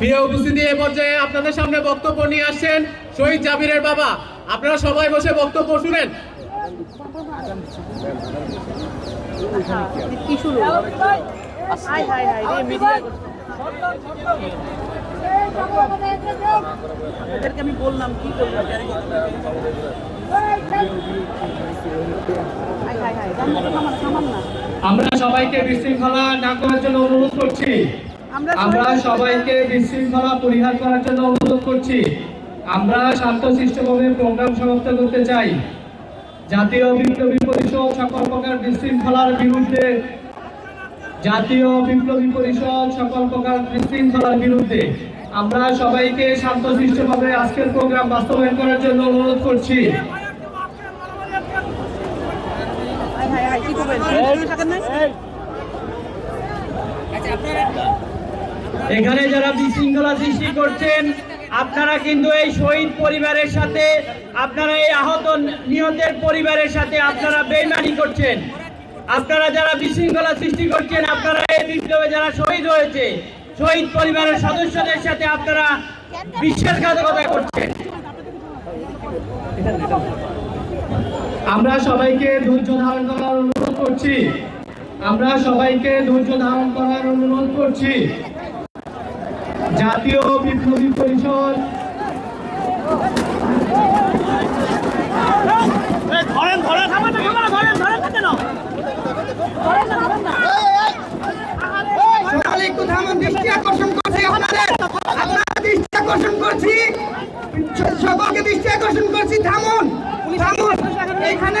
প্রিয় উপস্থিতি, এ পর্যায়ে আপনাদের সামনে বক্তব্য নিয়ে আসছেন শহীদ জাবিরের বাবা। আপনারা সবাই বসে বক্তব্য শুনেন। আমি বললাম কি করলাম আমরা সবাইকে বিশৃঙ্খলা না করার জন্য অনুরোধ করছি। আমরা সবাইকে বিশৃঙ্খলা পরিহার করার জন্য অনুরোধ করছি। আমরা শান্তশিষ্টভাবে প্রোগ্রাম সমাপ্ত করতে চাই। জাতীয় বিপ্লবী পরিষদ সকল প্রকার বিশৃঙ্খলার বিরুদ্ধে জাতীয় বিপ্লবী পরিষদ সকল প্রকার বিশৃঙ্খলার বিরুদ্ধে আমরা সবাইকে শান্তশিষ্টভাবে আজকের প্রোগ্রাম বাস্তবায়ন করার জন্য অনুরোধ করছি। করবেন? এখানে যারা বিশৃঙ্খলা সৃষ্টি করছেন আপনারা কিন্তু এই শহীদ পরিবারের সাথে আপনারা এই আহত নিহতের পরিবারের সাথে আপনারা বেইমানি করছেন। আপনারা যারা বিশৃঙ্খলা সৃষ্টি করছেন আপনারা এই বিপ্লবে যারা শহীদ হয়েছে শহীদ পরিবারের সদস্যদের সাথে আপনারা বিশ্বাসঘাতকতা করছেন। আমরা সবাইকে ধৈর্য ধারণ করার অনুরোধ করছি। আমরা সবাইকে ধৈর্য ধারণ করার অনুরোধ করছি। জাতীয় বিপ্লবী পরিষদ। দৃষ্টি আকর্ষণ করছি আপনাদের। আপনারা দৃষ্টি আকর্ষণ করছি। স- সকলকে দৃষ্টি আকর্ষণ করছি। থামুন। থামুন। এখানে এখানে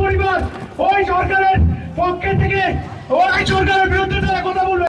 পরিবার ওই সরকারের পক্ষে থেকে ওই সরকারের বিরুদ্ধে তারা কথা বলবে।